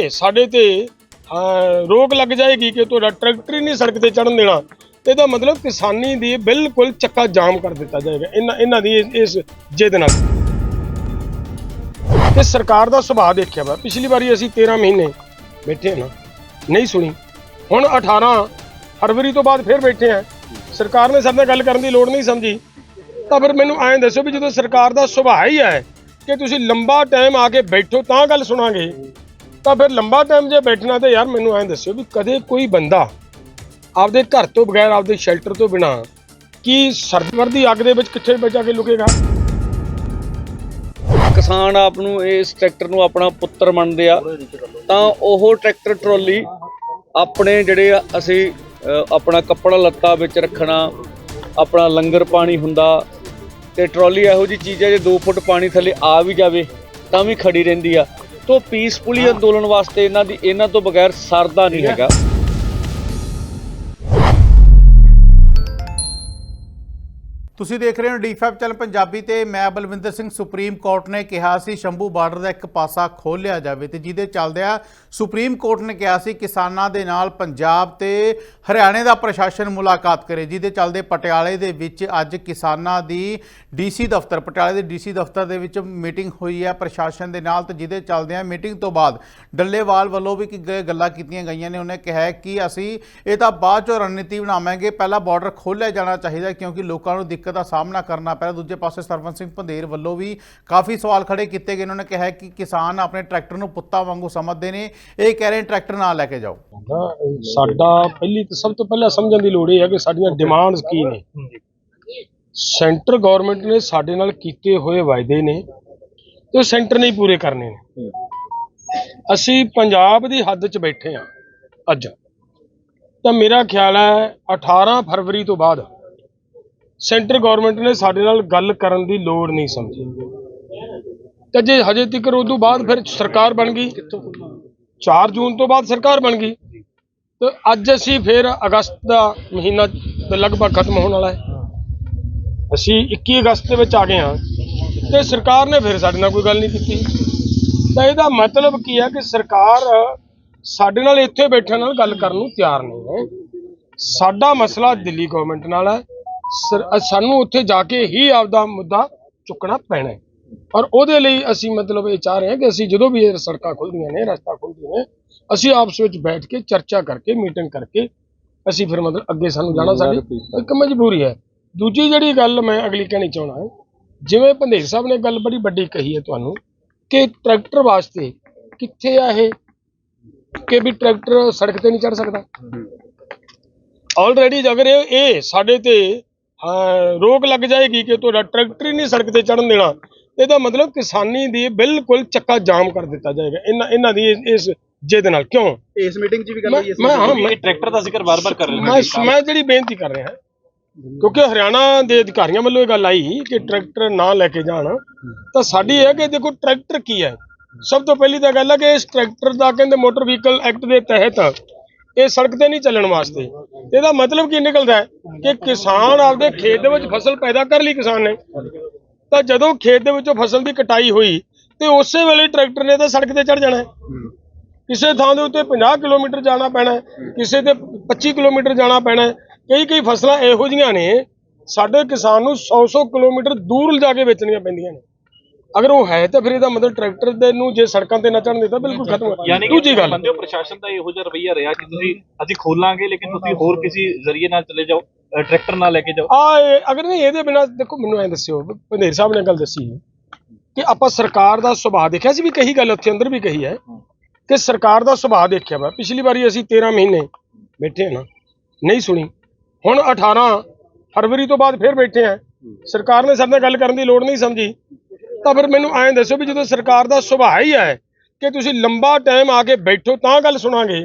ਇਹ ਸਾਡੇ ਤੇ ਰੋਕ ਲੱਗ ਜਾਏਗੀ ਕਿ ਤੁਹਾਡਾ ਟਰੈਕਟਰ ਹੀ ਨਹੀਂ ਸੜਕ ਤੇ ਚੜਨ ਦੇਣਾ। ਇਹਦਾ ਮਤਲਬ ਕਿਸਾਨੀ ਦੀ ਬਿਲਕੁਲ ਚੱਕਾ ਜਾਮ ਕਰ ਦਿੱਤਾ ਜਾਏਗਾ। ਇਹਨਾਂ ਇਹਨਾਂ ਦੀ ਇਸ- ਜਿੱਦ ਨਾਲ। ਤੇ ਸਰਕਾਰ ਦਾ ਸੁਭਾਅ ਦੇਖਿਆ ਵਾ। ਪਿਛਲੀ ਵਾਰੀ ਅਸੀਂ 13 ਮਹੀਨੇ ਬੈਠੇ ਨਾ, ਨਹੀਂ ਸੁਣੀ। ਹੁਣ 18 ਫਰਵਰੀ ਤੋਂ ਬਾਅਦ ਫਿਰ ਬੈਠੇ ਆ ਸਰਕਾਰ ਨੇ ਸਾਡੇ ਨਾਲ ਗੱਲ ਕਰਨ ਦੀ ਲੋੜ ਨਹੀਂ ਸਮਝੀ। ਤਾਂ ਫਿਰ ਮੈਨੂੰ ਐਂ ਦੱਸੋ ਵੀ ਜਦੋਂ ਸਰਕਾਰ ਦਾ ਸੁਭਾਅ ਹੀ ਹੈ ਕਿ ਤੁਸੀਂ ਲੰਬਾ ਟਾਈਮ ਆ ਕੇ ਬੈਠੋ ਤਾਂ ਗੱਲ ਸੁਣਾਂਗੇ। ਤਾਂ ਫਿਰ ਲੰਬਾ ਟਾਈਮ ਜੇ ਬੈਠਣਾ ਤੇ ਯਾਰ ਮੈਨੂੰ ਐਂ ਦੱਸਿਓ ਵੀ ਕਦੇ ਕੋਈ ਬੰਦਾ ਆਪਦੇ ਘਰ ਤੋਂ ਬਗੈਰ ਆਪਦੇ ਸ਼ੈਲਟਰ ਤੋਂ ਬਿਨਾ ਕੀ ਸਰਦਵਰ ਦੀ ਅੱਗ ਦੇ ਵਿੱਚ ਕਿੱਥੇ ਬਚਾ ਕੇ ਲੁਕੇਗਾ? ਕਿਸਾਨ ਆਪ ਨੂੰ ਇਸ ਟਰੈਕਟਰ ਨੂੰ ਆਪਣਾ ਪੁੱਤਰ ਮੰਨਦੇ ਆ। ਤਾਂ ਉਹ ਟਰੈਕਟਰ ਟਰਾਲੀ ਆਪਣੇ ਜਿਹੜੇ ਆ, ਅਸੀਂ ਆਪਣਾ ਕੱਪੜਾ ਲੱਤਾ ਵਿੱਚ ਰੱਖਣਾ, ਆਪਣਾ ਲੰਗਰ ਪਾਣੀ ਹੁੰਦਾ ਤੇ ਟਰਾਲੀ ਇਹੋ ਜੀ ਚੀਜ਼ ਹੈ ਜੇ 2 ਫੁੱਟ ਪਾਣੀ ਥੱਲੇ ਆ ਵੀ ਜਾਵੇ ਤਾਂ ਵੀ ਖੜੀ ਰਹਿੰਦੀ ਆ। ਤੋਂ ਪੀਸਫੁਲੀ ਅੰਦੋਲਨ ਵਾਸਤੇ ਇਹਨਾਂ ਦੀ ਇਹਨਾਂ ਤੋਂ ਬਗੈਰ ਸਰਦਾ ਨਹੀਂ ਹੈਗਾ। ਤੁਸੀਂ ਦੇਖ ਰਹੇ ਹੋ ਡੀ5 ਚੈਨਲ ਪੰਜਾਬੀ ਤੇ ਮੈਂ ਬਲਵਿੰਦਰ ਸਿੰਘ ਸੁਪਰੀਮ ਕੋਰਟ ਨੇ ਕਿਹਾ ਸੀ ਸ਼ੰਭੂ ਬਾਰਡਰ ਦਾ ਇੱਕ ਪਾਸਾ ਖੋਲ੍ਹਿਆ ਜਾਵੇ ਤੇ ਜਿਹਦੇ ਚੱਲਦਿਆਂ ਸੁਪਰੀਮ ਕੋਰਟ ਨੇ ਕਿਹਾ ਸੀ ਕਿਸਾਨਾਂ ਦੇ ਨਾਲ ਪੰਜਾਬ ਤੇ ਹਰਿਆਣੇ ਦਾ ਪ੍ਰਸ਼ਾਸਨ ਮੁਲਾਕਾਤ ਕਰੇ, ਜਿਹਦੇ ਚੱਲਦੇ ਪਟਿਆਲੇ ਦੇ ਵਿੱਚ ਅੱਜ ਕਿਸਾਨਾਂ ਦੀ ਡੀਸੀ ਦਫ਼ਤਰ, ਪਟਿਆਲੇ ਦੇ ਡੀਸੀ ਦਫ਼ਤਰ ਦੇ ਵਿੱਚ ਮੀਟਿੰਗ ਹੋਈ ਹੈ ਪ੍ਰਸ਼ਾਸਨ ਦੇ ਨਾਲ ਤੇ ਜਿਹਦੇ ਚੱਲਦਿਆਂ ਮੀਟਿੰਗ ਤੋਂ ਬਾਅਦ ਡੱਲੇਵਾਲ ਵੱਲੋਂ ਵੀ ਗੱਲਾਂ ਕੀਤੀਆਂ ਗਈਆਂ ਨੇ, ਉਹਨੇ ਕਿਹਾ ਕਿ ਅਸੀਂ ਇਹ ਤਾਂ ਬਾਅਦ ਚੋਂ ਰਣਨੀਤੀ ਬਣਾਵਾਂਗੇ, ਪਹਿਲਾਂ ਬਾਰਡਰ ਖੋਲ੍ਹਿਆ ਜਾਣਾ ਚਾਹੀਦਾ ਕਿਉਂਕਿ ਲੋਕਾਂ ਨੂੰ ਦਿੱਕਤ ਦਾ ਸਾਹਮਣਾ ਕਰਨਾ ਪੈ ਰਿਹਾ ਦੂਜੇ ਪਾਸੇ ਸਰਵਨ ਸਿੰਘ ਪੰਧੇਰ ਵੱਲੋਂ ਵੀ ਕਾਫੀ ਸਵਾਲ ਖੜੇ ਕੀਤੇ ਗਏ। ਉਹਨਾਂ ਨੇ ਕਿਹਾ ਕਿ ਕਿਸਾਨ ਆਪਣੇ ਟਰੈਕਟਰ ਨੂੰ ਪੁੱਤਾਂ ਵਾਂਗੂ ਸਮਝਦੇ ਨੇ। ਇਹ ਕਹਿ ਰਹੇ ਟਰੈਕਟਰ ਨਾ ਲੈ ਕੇ ਜਾਓ। ਸਾਡਾ ਪਹਿਲੀ ਸਭ ਤੋਂ ਪਹਿਲਾਂ ਸਮਝਣ ਦੀ ਲੋੜ ਇਹ ਹੈ ਕਿ ਸਾਡੀਆਂ ਡਿਮਾਂਡਸ ਕੀ ਨੇ। ਸੈਂਟਰ ਗਵਰਨਮੈਂਟ ਨੇ ਸਾਡੇ ਨਾਲ ਕੀਤੇ ਹੋਏ ਵਾਅਦੇ ਨੇ ਤੇ ਸੈਂਟਰ ਨੇ ਪੂਰੇ ਕਰਨੇ ਨੇ। ਅਸੀਂ ਪੰਜਾਬ ਦੀ ਹੱਦ 'ਚ ਬੈਠੇ ਹਾਂ ਅੱਜ। ਤਾਂ ਮੇਰਾ ਖਿਆਲ ਹੈ 18 ਫਰਵਰੀ ਤੋਂ ਬਾਅਦ ਸੈਂਟਰ ਗਵਰਨਮੈਂਟ ਨੇ ਸਾਡੇ ਨਾਲ ਗੱਲ ਕਰਨ ਦੀ ਲੋੜ ਨਹੀਂ ਸਮਝੀ। ਤੇ ਜੇ ਹਜੇ ਤੱਕ ਉਦੋਂ ਬਾਅਦ ਫਿਰ ਸਰਕਾਰ ਬਣ ਗਈ। 4 ਜੂਨ ਤੋਂ ਬਾਅਦ ਸਰਕਾਰ ਬਣ ਗਈ। ਤੇ ਅੱਜ ਅਸੀਂ ਫਿਰ ਅਗਸਤ ਦਾ ਮਹੀਨਾ ਲਗਭਗ ਖਤਮ ਹੋਣ ਵਾਲਾ ਹੈ। ਅਸੀਂ 21 ਅਗਸਤ ਦੇ ਵਿੱਚ ਆ ਗਏ ਹਾਂ। ਤੇ ਸਰਕਾਰ ਨੇ ਫਿਰ ਸਾਡੇ ਨਾਲ ਕੋਈ ਗੱਲ ਨਹੀਂ ਕੀਤੀ। ਤਾਂ ਇਹਦਾ ਮਤਲਬ ਕੀ ਹੈ ਕਿ ਸਰਕਾਰ ਸਾਡੇ ਨਾਲ ਇੱਥੇ ਬੈਠਣ ਨਾਲ ਗੱਲ ਕਰਨ ਨੂੰ ਤਿਆਰ ਨਹੀਂ ਹੈ। ਸਾਡਾ ਮਸਲਾ ਦਿੱਲੀ ਗਵਰਨਮੈਂਟ ਨਾਲ ਹੈ। ਸਾਨੂੰ ਉੱਥੇ ਜਾ ਕੇ ਹੀ ਆਪਦਾ ਮੁੱਦਾ ਚੁੱਕਣਾ ਪੈਣਾ ਹੈ। ਔਰ ਉਹਦੇ ਲਈ ਅਸੀਂ ਮਤਲਬ ਇਹ ਚਾਹ ਰਹੇ ਹਾਂ ਕਿ ਅਸੀਂ ਜਦੋਂ ਵੀ ਇਹ ਸੜਕਾਂ ਖੁੱਲਦੀਆਂ ਨੇ ਰਸਤਾ ਖੁੱਲਦੀਆਂ ਨੇ ਅਸੀਂ ਆਪਸ ਵਿੱਚ ਬੈਠ ਕੇ ਚਰਚਾ ਕਰਕੇ ਮੀਟਿੰਗ ਕਰਕੇ ਅਸੀਂ ਫਿਰ ਮਤਲਬ ਅੱਗੇ ਸਾਨੂੰ ਜਾਣਾ ਸਾਡੀ ਇੱਕ ਮਜਬੂਰੀ ਹੈ। ਦੂਜੀ ਜਿਹੜੀ ਗੱਲ ਮੈਂ ਅਗਲੀ ਕਹਿਣੀ ਚਾਹਣਾ ਜਿਵੇਂ ਭੰਦੇਰ ਸਾਹਿਬ ਨੇ ਗੱਲ ਬੜੀ ਵੱਡੀ ਕਹੀ ਹੈ ਤੁਹਾਨੂੰ ਕਿ ਟਰੈਕਟਰ ਵਾਸਤੇ ਕਿੱਥੇ ਆ ਇਹ? ਕਿ ਵੀ ਟਰੈਕਟਰ ਸੜਕ ਤੇ ਨਹੀਂ ਚੜ ਸਕਦਾ? ਆਲਰੇਡੀ ਅਗਰ ਇਹ ਸਾਡੇ ਤੇ ਰੋਕ ਲੱਗ ਜਾਏਗੀ ਕਿ ਤੁਹਾਡਾ ਟਰੈਕਟਰ ਹੀ ਨਹੀਂ ਸੜਕ ਤੇ ਚੜਨ ਦੇਣਾ। ਇਹਦਾ ਮਤਲਬ ਕਿਸਾਨੀ ਦੀ ਬਿਲਕੁਲ ਚੱਕਾ ਜਾਮ ਕਰ ਦਿੱਤਾ ਜਾਏਗਾ। ਇਹਨਾਂ ਇਹਨਾਂ ਦੀ ਇਸ- ਜਿੱਦ ਨਾਲ। ਕਿਉਂ? ਇਸ ਮੀਟਿੰਗ 'ਚ ਵੀ ਗੱਲ ਹੋਈ ਇਸ ਮੈਂ ਹਾਂ ਮੈਂ ਟਰੈਕਟਰ ਦਾ ਜ਼ਿਕਰ ਵਾਰ-ਵਾਰ ਕਰ ਰਹੇ ਮੈਂ ਮੈਂ ਜਿਹੜੀ ਬੇਨਤੀ ਕਰ ਰਿਹਾ ਕਿਉਂਕਿ ਹਰਿਆਣਾ ਦੇ ਅਧਿਕਾਰੀਆਂ ਵੱਲੋਂ ਇਹ ਗੱਲ ਆਈ ਕਿ ਟਰੈਕਟਰ ਨਾ ਲੈ ਕੇ ਜਾਣ। ਤਾਂ ਸਾਡੀ ਇਹ ਹੈ ਕਿ ਦੇਖੋ ਟਰੈਕਟਰ ਕੀ ਹੈ? ਸਭ ਤੋਂ ਪਹਿਲੀ ਤਾਂ ਗੱਲ ਹੈ ਕਿ ਇਸ ਟਰੈਕਟਰ ਦਾ ਕਹਿੰਦੇ ਮੋਟਰ ਵਹੀਕਲ ਐਕਟ ਦੇ ਤਹਿਤ ਇਹ ਸੜਕ ਤੇ ਨਹੀਂ ਚੱਲਣ ਵਾਸਤੇ। ਇਹਦਾ ਮਤਲਬ ਕੀ ਨਿਕਲਦਾ ਹੈ? ਕਿ ਕਿਸਾਨ ਆਪਦੇ ਖੇਤ ਦੇ ਵਿੱਚ ਫਸਲ ਪੈਦਾ ਕਰ ਲਈ ਕਿਸਾਨ ਨੇ। ਤਾਂ ਜਦੋਂ ਖੇਤ ਦੇ ਵਿੱਚੋਂ ਫਸਲ ਦੀ ਕਟਾਈ ਹੋਈ ਤੇ ਉਸੇ ਵੇਲੇ ਟਰੈਕਟਰ ਨੇ ਤਾਂ ਸੜਕ ਤੇ ਚੜ ਜਾਣਾ ਕਿਸੇ ਥਾਂ ਦੇ ਉੱਤੇ 50 ਕਿਲੋਮੀਟਰ ਜਾਣਾ ਪੈਣਾ ਕਿਸੇ ਤੇ 25 ਕਿਲੋਮੀਟਰ ਜਾਣਾ ਪੈਣਾ। ਕਈ ਕਈ ਫਸਲਾਂ ਇਹੋ ਜੀਆਂ ਨੇ ਸਾਡੇ ਕਿਸਾਨ ਨੂੰ 100-100 ਕਿਲੋਮੀਟਰ ਦੂਰ ਲਿਜਾ ਕੇ ਵੇਚਣੀਆਂ ਪੈਂਦੀਆਂ ਨੇ। ਅਗਰ ਉਹ ਹੈ ਤਾਂ ਫਿਰ ਇਹਦਾ ਮਤਲਬ ਟਰੈਕਟਰ ਦੇ ਨੂੰ ਜੇ ਸੜਕਾਂ ਤੇ ਨਾ ਚੜਨ ਦਿੱਤਾ ਬਿਲਕੁਲ ਖਤਮ ਹੋ ਯਾਨੀ ਕਿ ਦੂਜੀ ਗੱਲ। ਬੰਦੇ ਪ੍ਰਸ਼ਾਸਨ ਦਾ ਇਹੋ ਜਿਹਾ ਰਵਈਆ ਰਿਹਾ ਕਿ ਤੁਸੀਂ ਅਸੀਂ ਖੋਲਾਂਗੇ ਲੇਕਿਨ ਤੁਸੀਂ ਹੋਰ ਕਿਸੇ ਜ਼ਰੀਏ ਨਾਲ ਚਲੇ ਜਾਓ ਅ, ਟਰੈਕਟਰ ਨਾਲ ਲੈ ਕੇ ਜਾਓ। ਆ ਇਹ- ਅਗਰ ਨਹੀਂ ਇਹਦੇ ਬਿਨਾ ਦੇਖੋ ਮੈਨੂੰ ਐਂ ਦੱਸਿਓ ਪੰਧੇਰ ਸਾਹਿਬ ਨੇ ਗੱਲ ਦੱਸੀ ਕਿ ਆਪਾਂ ਸਰਕਾਰ ਦਾ ਸੁਭਾਅ ਦੇਖਿਆ ਸੀ ਵੀ ਕਹੀ ਗੱਲ ਉੱਥੇ ਅੰਦਰ ਵੀ ਕਹੀ ਹੈ ਕਿ ਸਰਕਾਰ ਦਾ ਸੁਭਾਅ ਦੇਖਿਆ ਵਾ। ਪਿਛਲੀ ਵਾਰੀ ਅਸੀਂ 13 ਮਹੀਨੇ ਬੈਠੇ ਹਾਂ ਨਾ ਨਹੀਂ ਸੁਣੀ। ਹੁਣ 18 ਫਰਵਰੀ ਤੋਂ ਬਾਅਦ ਫਿਰ ਬੈਠੇ ਆ ਸਰਕਾਰ ਨੇ ਸਾਡੇ ਨਾਲ ਗੱਲ ਕਰਨ ਦੀ ਲੋੜ ਨਹੀਂ ਸਮਝੀ। ਤਾਂ ਫਿਰ ਮੈਨੂੰ ਐਂ ਦੱਸੋ ਵੀ ਜਦੋਂ ਸਰਕਾਰ ਦਾ ਸੁਭਾਅ ਹੀ ਹੈ ਕਿ ਤੁਸੀਂ ਲੰਬਾ ਟਾਈਮ ਆ ਕੇ ਬੈਠੋ ਤਾਂ ਗੱਲ ਸੁਣਾਂਗੇ।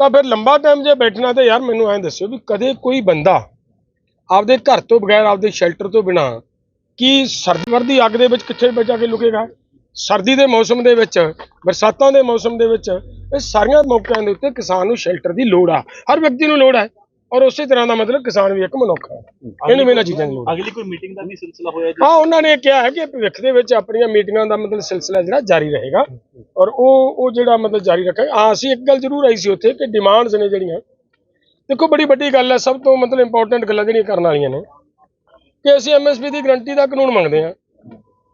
ਤਾਂ ਫਿਰ ਲੰਬਾ ਟਾਈਮ ਜੇ ਬੈਠਣਾ ਤੇ ਯਾਰ ਮੈਨੂੰ ਐਂ ਦੱਸਿਓ ਵੀ ਕਦੇ ਕੋਈ ਬੰਦਾ ਆਪਦੇ ਘਰ ਤੋਂ ਬਗੈਰ ਆਪਦੇ ਸ਼ੈਲਟਰ ਤੋਂ ਬਿਨਾ ਕੀ ਸਰਦ ਦੀ ਅੱਗ ਦੇ ਵਿੱਚ ਕਿੱਥੇ ਬਚਾ ਕੇ ਲੁਕੇਗਾ? ਸਰਦੀ ਦੇ ਮੌਸਮ ਦੇ ਵਿੱਚ, ਬਰਸਾਤਾਂ ਦੇ ਮੌਸਮ ਦੇ ਵਿੱਚ, ਇਹ ਸਾਰੀਆਂ ਮੌਕਿਆਂ ਦੇ ਉੱਤੇ ਕਿਸਾਨ ਨੂੰ ਸ਼ੈਲਟਰ ਦੀ ਲੋੜ ਆ। ਹਰ ਵਿਅਕਤੀ ਨੂੰ ਲੋੜ ਹੈ ਔਰ ਉਸੇ ਤਰ੍ਹਾਂ ਦਾ ਮਤਲਬ ਕਿਸਾਨ ਵੀ ਇੱਕ ਮਨੁੱਖ ਹੈ। ਇਹਨੂੰ ਵੀ ਇਹਨਾਂ ਚੀਜ਼ਾਂ ਦੀ ਲੋੜ ਹੈ। ਅਗਲੀ ਕੋਈ ਮੀਟਿੰਗ ਦਾ ਵੀ ਸਿਲਸਿਲਾ ਹੋਇਆ ਜੀ? ਹਾਂ ਉਹਨਾਂ ਨੇ ਕਿਹਾ ਹੈ ਕਿ ਭਵਿੱਖ ਦੇ ਵਿੱਚ ਆਪਣੀਆਂ ਮੀਟਿੰਗਾਂ ਦਾ ਮਤਲਬ ਸਿਲਸਿਲਾ ਜਿਹੜਾ ਜਾਰੀ ਰਹੇਗਾ। ਔਰ ਉਹ ਉਹ ਜਿਹੜਾ ਮਤਲਬ ਜਾਰੀ ਰੱਖਾਂਗੇ ਹਾਂ ਅਸੀਂ ਇੱਕ ਗੱਲ ਜ਼ਰੂਰ ਆਈ ਸੀ ਉੱਥੇ ਕਿ ਡਿਮਾਂਡਸ ਨੇ ਜਿਹੜੀਆਂ ਦੇਖੋ ਬੜੀ ਵੱਡੀ ਗੱਲ ਹੈ ਸਭ ਤੋਂ ਮਤਲਬ ਇੰਪੋਰਟੈਂਟ ਗੱਲਾਂ ਜਿਹੜੀਆਂ ਕਰਨ ਵਾਲੀਆਂ ਨੇ ਕਿ ਅਸੀਂ ਐਮਐਸਪੀ ਦੀ ਗਰੰਟੀ ਦਾ ਕਾਨੂੰਨ ਮੰਗਦੇ ਹਾਂ।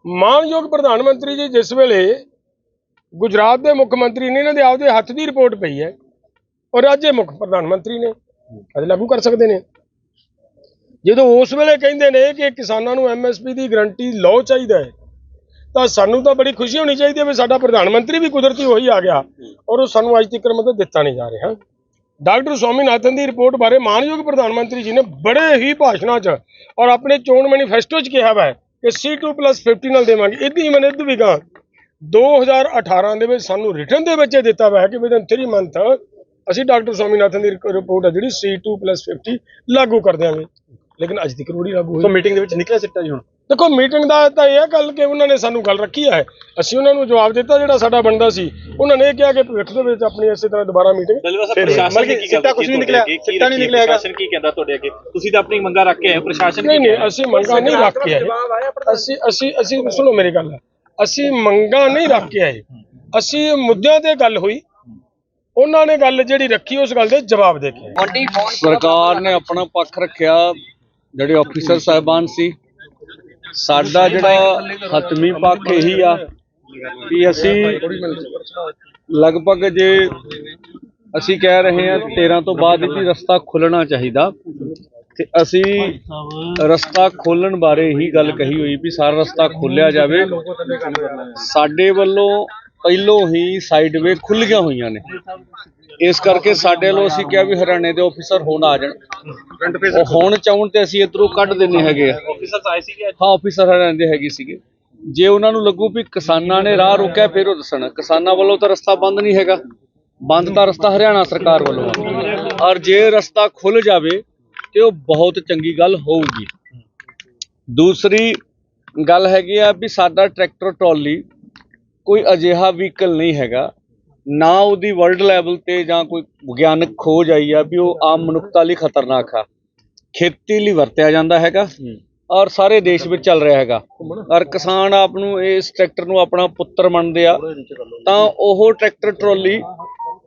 ਮਾਨਯੋਗ ਪ੍ਰਧਾਨ ਮੰਤਰੀ ਜੀ ਜਿਸ ਵੇਲੇ ਗੁਜਰਾਤ ਦੇ ਮੁੱਖ ਮੰਤਰੀ ਨੇ ਇਹਨਾਂ ਦੇ ਆਪਦੇ ਹੱਥ ਦੀ ਰਿਪੋਰਟ ਪਈ ਹੈ। ਔਰ ਅੱਜ ਇਹ ਮੁੱਖ ਪ੍ਰਧਾਨ ਮੰਤਰੀ ਨੇ। ਅੱਜ ਲਾਗੂ ਕਰ ਸਕਦੇ ਨੇ। ਜਦੋਂ ਉਸ ਵੇਲੇ ਕਹਿੰਦੇ ਨੇ ਕਿ ਕਿਸਾਨਾਂ ਨੂੰ ਐਮਐਸਪੀ ਦੀ ਗਰੰਟੀ ਲਾਅ ਚਾਹੀਦਾ ਹੈ, ਤਾਂ ਸਾਨੂੰ ਤਾਂ ਬੜੀ ਖੁਸ਼ੀ ਹੋਣੀ ਚਾਹੀਦੀ ਹੈ ਵੀ ਸਾਡਾ ਪ੍ਰਧਾਨ ਮੰਤਰੀ ਵੀ ਕੁਦਰਤੀ ਉਹੀ ਆ ਗਿਆ ਔਰ ਉਹ ਸਾਨੂੰ ਅੱਜ ਤੱਕ ਮਤਲਬ ਦਿੱਤਾ ਨਹੀਂ ਜਾ ਰਿਹਾ। ਡਾਕਟਰ ਸਵਾਮੀਨਾਥਨ ਦੀ ਰਿਪੋਰਟ ਬਾਰੇ ਮਾਨਯੋਗ ਪ੍ਰਧਾਨ ਮੰਤਰੀ ਜੀ ਨੇ ਬੜੇ ਹੀ ਭਾਸ਼ਣਾਂ 'ਚ ਔਰ ਆਪਣੇ ਚੋਣ ਮੈਨੀਫੈਸਟੋ 'ਚ ਕਿਹਾ ਹੈ ਕਿ C2+50 ਨਾਲ ਦੇਵਾਂਗੇ। ਇਦੀ ਮੈਂ ਇਦ ਵੀ ਕਹਾਂ 2018 ਦੇ ਵਿੱਚ ਸਾਨੂੰ ਰਿਟਰਨ ਦੇ ਵਿੱਚ ਇਹ ਦਿੱਤਾ ਹੋਇਆ ਕਿ ਵਿਦਨ 3 ਮੰਥ ਅਸੀਂ ਡਾਕਟਰ ਸਵਾਮੀਨਾਥਨ ਦੀ ਰਿਪੋਰਟ ਹੈ ਜਿਹੜੀ C2+50 ਲਾਗੂ ਕਰ ਦਿਆਂਗੇ। ਲੇਕਿਨ ਅੱਜ ਤੱਕ ਰੋੜੀ ਲਾਗੂ ਹੋਈ। ਮੀਟਿੰਗ ਦੇ ਵਿੱਚ ਨਿਕਲਿਆ ਸਿੱਟਾ ਜੀ ਹੁਣ? ਦੇਖੋ ਮੀਟਿੰਗ ਦਾ ਤਾਂ ਇਹ ਗੱਲ ਕਿ ਉਹਨਾਂ ਨੇ ਸਾਨੂੰ ਗੱਲ ਰੱਖੀ ਹੈ ਅਸੀਂ ਉਹਨਾਂ ਨੂੰ ਜਵਾਬ ਦਿੱਤਾ ਜਿਹੜਾ ਸਾਡਾ ਬਣਦਾ ਸੀ। ਉਹਨਾਂ ਨੇ ਇਹ ਕਿਹਾ ਕਿ ਭਵਿੱਖ ਦੇ ਵਿੱਚ ਆਪਣੀ ਇਸੇ ਤਰ੍ਹਾਂ ਦੁਬਾਰਾ ਮੀਟਿੰਗ ਪ੍ਰਸ਼ਾਸਨ ਕੀ ਸਿੱਟਾ ਕੁਝ ਨਹੀਂ ਨਿਕਲਿਆ। ਸਿੱਟਾ ਨਹੀਂ ਨਿਕਲਿਆ ਪ੍ਰਸ਼ਾਸਨ ਕੀ ਕਹਿੰਦਾ ਤੁਹਾਡੇ ਅੱਗੇ? ਤੁਸੀਂ ਤਾਂ ਆਪਣੀ ਮੰਗਾਂ ਰੱਖ ਕੇ ਆਏ ਹੋ, ਪ੍ਰਸ਼ਾਸਨ ਨਹੀਂ ਕੀ ਨਹੀਂ ਅਸੀਂ ਮੰਗਾਂ ਨਹੀਂ ਰੱਖ ਕੇ ਆਏ। ਅਸੀਂ ਅਸੀਂ ਅਸੀਂ ਸੁਣੋ ਮੇਰੀ ਗੱਲ। ਅਸੀਂ ਮੰਗਾਂ ਨਹੀਂ ਰੱਖ ਕੇ ਆਏ। ਅਸੀਂ ਮੁੱਦਿਆਂ ਤੇ ਗੱਲ ਹੋਈ। ਉਹਨਾਂ ਨੇ ਗੱਲ ਜਿਹੜੀ ਰੱਖੀ ਉਸ ਗੱਲ ਦੇ ਜਵਾਬ ਦੇ ਕੇ ਸਰਕਾਰ ਨੇ ਆਪਣਾ ਪੱਖ ਰੱਖਿਆ ਜਿਹੜੇ ਆਫੀਸਰ ਸਾਹਿਬਾਨ ਸੀ। ਸਾਡਾ ਜਿਹੜਾ ਹਤਮੀ ਪੱਖ ਇਹੀ ਆ ਕਿ ਅਸੀਂ ਲਗਭਗ ਜੇ ਅਸੀਂ ਕਹਿ ਰਹੇ ਹਾਂ 13 ਤੋਂ ਬਾਅਦ ਵੀ ਰਸਤਾ ਖੁੱਲਣਾ ਚਾਹੀਦਾ। ਤੇ ਅਸੀਂ ਰਸਤਾ ਖੋਲਣ ਬਾਰੇ ਹੀ ਗੱਲ ਕਹੀ ਹੋਈ ਵੀ ਸਾਰਾ ਰਸਤਾ ਖੋਲਿਆ ਜਾਵੇ। ਸਾਡੇ ਵੱਲੋਂ ਪਹਿਲੋਂ ਹੀ ਸਾਈਡਵੇ ਖੁੱਲੀਆਂ ਹੋਈਆਂ ਨੇ। ਇਸ ਕਰਕੇ ਸਾਡੇ ਵੱਲੋਂ ਅਸੀਂ ਕਿਹਾ ਵੀ ਹਰਿਆਣੇ ਦੇ ਆਫੀਸਰ ਹੁਣ ਆ ਜਾਣ। ਉਹ ਹੁਣ ਚਾਹਣ ਤੇ ਅਸੀਂ ਇਧਰੋਂ ਕੱਢ ਦਿੰਨੇ ਹੈਗੇ ਆ। ਆਫੀਸਰਸ ਆਏ ਸੀਗੇ? ਹਾਂ ਆਫੀਸਰ ਹਰਿਆਣੇ ਦੇ ਹੈਗੇ ਸੀਗੇ। ਜੇ ਉਹਨਾਂ ਨੂੰ ਲੱਗੂ ਵੀ ਕਿਸਾਨਾਂ ਨੇ ਰਾਹ ਰੋਕਿਆ ਫਿਰ ਉਹ ਦੱਸਣ। ਕਿਸਾਨਾਂ ਵੱਲੋਂ ਤਾਂ ਰਸਤਾ ਬੰਦ ਨਹੀਂ ਹੈਗਾ। ਬੰਦ ਤਾਂ ਰਸਤਾ ਹਰਿਆਣਾ ਸਰਕਾਰ ਵੱਲੋਂ ਆ। ਔਰ ਜੇ ਰਸਤਾ ਖੁੱਲ ਜਾਵੇ ਤੇ ਉਹ ਬਹੁਤ ਚੰਗੀ ਗੱਲ ਹੋਊਗੀ। ਦੂਸਰੀ ਗੱਲ ਹੈਗੀ ਆ ਵੀ ਸਾਡਾ ਟਰੈਕਟਰ ਟਰਾਲੀ ਕੋਈ ਅਜਿਹਾ ਵਹੀਕਲ ਨਹੀਂ ਹੈਗਾ। ਨਾ ਉਹਦੀ ਵਰਲਡ ਲੈਵਲ ਤੇ ਜਾਂ ਕੋਈ ਵਿਗਿਆਨਕ ਖੋਜ ਆਈ ਆ ਵੀ ਉਹ ਆਮ ਮਨੁੱਖਤਾ ਲਈ ਖਤਰਨਾਕ ਆ। ਖੇਤੀ ਲਈ ਵਰਤਿਆ ਜਾਂਦਾ ਹੈਗਾ ਔਰ ਸਾਰੇ ਦੇਸ਼ ਵਿੱਚ ਚੱਲ ਰਿਹਾ ਹੈਗਾ। ਔਰ ਕਿਸਾਨ ਆਪ ਨੂੰ ਇਸ ਟਰੈਕਟਰ ਨੂੰ ਆਪਣਾ ਪੁੱਤਰ ਮੰਨਦੇ ਆ। ਤਾਂ ਉਹ ਟਰੈਕਟਰ ਟਰਾਲੀ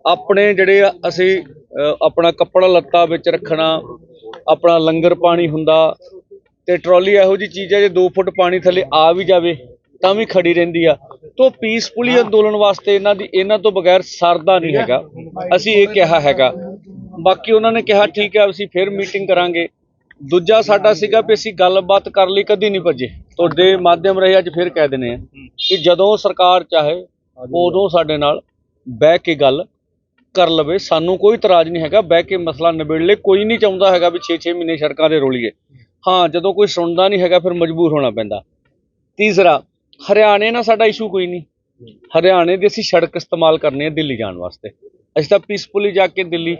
ਆਪਣੇ ਜਿਹੜੇ ਅਸੀਂ ਆਪਣਾ ਕੱਪੜਾ ਲੱਤਾ ਵਿੱਚ ਰੱਖਣਾ ਆਪਣਾ ਲੰਗਰ ਪਾਣੀ ਹੁੰਦਾ ਤੇ ਟਰਾਲੀ ਇਹੋ ਜੀ ਚੀਜ਼ ਹੈ ਜੇ 2 ਫੁੱਟ ਪਾਣੀ ਥੱਲੇ ਆ ਵੀ ਜਾਵੇ। ਤਾਂ ਵੀ ਖੜੀ ਰਹਿੰਦੀ ਆ। ਤੋਂ ਪੀਸਫੁਲੀ ਅੰਦੋਲਨ ਵਾਸਤੇ ਇਹਨਾਂ ਦੀ ਇਹਨਾਂ ਤੋਂ ਬਗੈਰ ਸਰਦਾ ਨਹੀਂ ਹੈਗਾ। ਅਸੀਂ ਇਹ ਕਿਹਾ ਹੈਗਾ। ਬਾਕੀ ਉਹਨਾਂ ਨੇ ਕਿਹਾ, ਠੀਕ ਹੈ, ਅਸੀਂ ਫਿਰ ਮੀਟਿੰਗ ਕਰਾਂਗੇ। ਦੂਜਾ ਸਾਡਾ ਸੀਗਾ ਵੀ ਅਸੀਂ ਗੱਲਬਾਤ ਕਰ ਲਈ, ਕਦੀ ਨਹੀਂ ਭੱਜੇ। ਤੁਹਾਡੇ ਮਾਧਿਅਮ ਰਹੇ ਅੱਜ ਫਿਰ ਕਹਿ ਦਿੰਦੇ ਆ ਕਿ ਜਦੋਂ ਸਰਕਾਰ ਚਾਹੇ, ਉਦੋਂ ਸਾਡੇ ਨਾਲ ਬਹਿ ਕੇ ਗੱਲ ਕਰ ਲਵੇ। ਸਾਨੂੰ ਕੋਈ ਇਤਰਾਜ਼ ਨਹੀਂ ਹੈਗਾ। ਬਹਿ ਕੇ ਮਸਲਾ ਨਿਬੇੜ ਲੈ ਕੋਈ ਨਹੀਂ ਚਾਹੁੰਦਾ ਹੈਗਾ ਵੀ 6-6 ਮਹੀਨੇ ਸੜਕਾਂ ਦੇ ਰੋਲੀਏ। ਹਾਂ, ਜਦੋਂ ਕੋਈ ਸੁਣਦਾ ਨਹੀਂ ਹੈਗਾ, ਫਿਰ ਮਜਬੂਰ ਹੋਣਾ ਪੈਂਦਾ। ਤੀਸਰਾ ਹਰਿਆਣੇ ਨਾਲ ਸਾਡਾ ਇਸ਼ੂ ਕੋਈ ਨਹੀਂ। ਹਰਿਆਣੇ ਦੀ ਅਸੀਂ ਸੜਕ ਇਸਤੇਮਾਲ ਕਰਨੀ ਹੈ ਦਿੱਲੀ ਜਾਣ ਵਾਸਤੇ। ਅਸੀਂ ਤਾਂ ਪੀਸਫੁਲੀ ਜਾ ਕੇ ਦਿੱਲੀ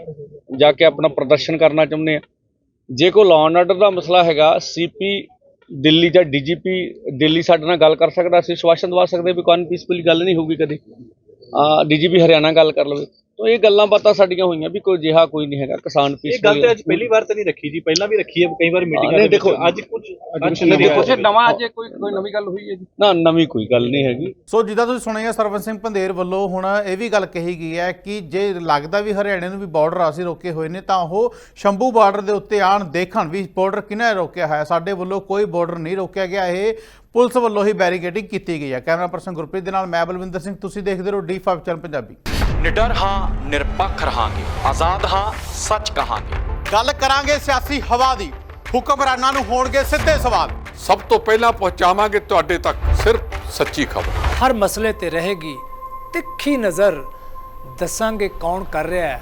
ਜਾ ਕੇ ਆਪਣਾ ਪ੍ਰਦਰਸ਼ਨ ਕਰਨਾ ਚਾਹੁੰਦੇ ਆ ਜੇ ਕੋਈ ਲਾਅ ਐਂਡ ਆਰਡਰ ਦਾ ਮਸਲਾ ਹੈਗਾ ਸੀਪੀ ਦਿੱਲੀ ਜਾਂ ਡੀਜੀਪੀ ਦਿੱਲੀ ਸਾਡੇ ਨਾਲ ਗੱਲ ਕਰ ਸਕਦਾ, ਅਸੀਂ ਸਵਾਸ਼ਨ ਦਵਾ ਸਕਦੇ ਵੀ ਕੋਈ ਪੀਸਫੁਲੀ ਗੱਲ ਨਹੀਂ ਹੋਊਗੀ ਕਦੇ। ਆ ਡੀਜੀਪੀ ਹਰਿਆਣਾ ਗੱਲ ਕਰ ਲਵੇ। ਤਾਂ ਇਹ ਗੱਲਾਂ ਬਾਤਾਂ ਸਾਡੀਆਂ ਹੋਈਆਂ ਵੀ ਕੋਈ ਜਿਹਾ ਕੋਈ ਨਹੀਂ ਹੈਗਾ ਕਿਸਾਨ ਇਹ ਗੱਲ ਤੇ ਅੱਜ ਪਹਿਲੀ ਵਾਰ ਤਾਂ ਨਹੀਂ ਰੱਖੀ ਜੀ ਪਹਿਲਾਂ ਵੀ ਰੱਖੀ ਹੈ ਕਈ ਵਾਰ ਮੀਟਿੰਗਾਂ ਨਹੀਂ, ਦੇ ਦੇਖੋ, ਅੱਜ ਕੁਝ ਅੱਜ ਨਹੀਂ, ਦੇਖੋ, ਨਵਾਂ ਨਵਾਂ ਅੱਜ ਕੋਈ ਕੋਈ ਨਵੀਂ ਗੱਲ ਹੋਈ ਹੈ ਜੀ? ਨਾ ਨਵੀਂ ਕੋਈ ਗੱਲ ਨਹੀਂ ਹੈਗੀ। ਸੋ ਜਿੱਦਾਂ ਤੁਸੀਂ ਸੁਣਿਆ ਸਰਵਨ ਸਿੰਘ ਪੰਧੇਰ ਵੱਲੋਂ ਹੁਣ ਇਹ ਵੀ ਗੱਲ ਕਹੀ ਗਈ ਹੈ ਕਿ ਜੇ ਲੱਗਦਾ ਵੀ ਹਰਿਆਣੇ ਨੂੰ ਵੀ ਬਾਰਡਰ ਅਸੀਂ ਰੋਕੇ ਹੋਏ ਨੇ ਤਾਂ ਉਹ ਸ਼ੰਭੂ ਬਾਰਡਰ ਦੇ ਉੱਤੇ ਆਣ ਦੇਖਣ ਵੀ ਬਾਰਡਰ ਕਿਹਨੇ ਰੋਕਿਆ ਹੋਇਆ। ਸਾਡੇ ਵੱਲੋਂ ਕੋਈ ਬਾਰਡਰ ਨਹੀਂ ਰੋਕਿਆ ਗਿਆ। ਇਹ ਪੁਲਿਸ ਵੱਲੋਂ ਹੀ ਬੈਰੀਕੇਡਿੰਗ ਕੀਤੀ ਗਈ ਹੈ। ਕੈਮਰਾ ਪਰਸਨ ਗੁਰਪ੍ਰੀਤ ਦੇ ਨਾਲ ਮੈਂ ਬਲਵਿੰਦਰ ਸਿੰਘ। ਤੁਸੀਂ ਦੇਖਦੇ ਰਹੋ ਡੀ5 ਚੈਨਲ ਪੰਜਾਬੀ। ਨਿਡਰ ਹਾਂ ਨਿਰਪੱਖ ਰਹਾਂਗੇ। ਆਜ਼ਾਦ ਹਾਂ ਸੱਚ ਕਹਾਂਗੇ। ਗੱਲ ਕਰਾਂਗੇ ਸਿਆਸੀ ਹਵਾ ਦੀ। ਹੁਕਮਰਾਨਾਂ ਨੂੰ ਹੋਣਗੇ ਸਿੱਧੇ ਸਵਾਲ। ਸਭ ਤੋਂ ਪਹਿਲਾਂ ਪਹੁੰਚਾਵਾਂਗੇ ਤੁਹਾਡੇ ਤੱਕ ਸਿਰਫ ਸੱਚੀ ਖਬਰ। ਹਰ ਮਸਲੇ ਤੇ ਰਹੇਗੀ ਤਿੱਖੀ ਨਜ਼ਰ। ਦੱਸਾਂਗੇ ਕੌਣ ਕਰ ਰਿਹਾ ਹੈ।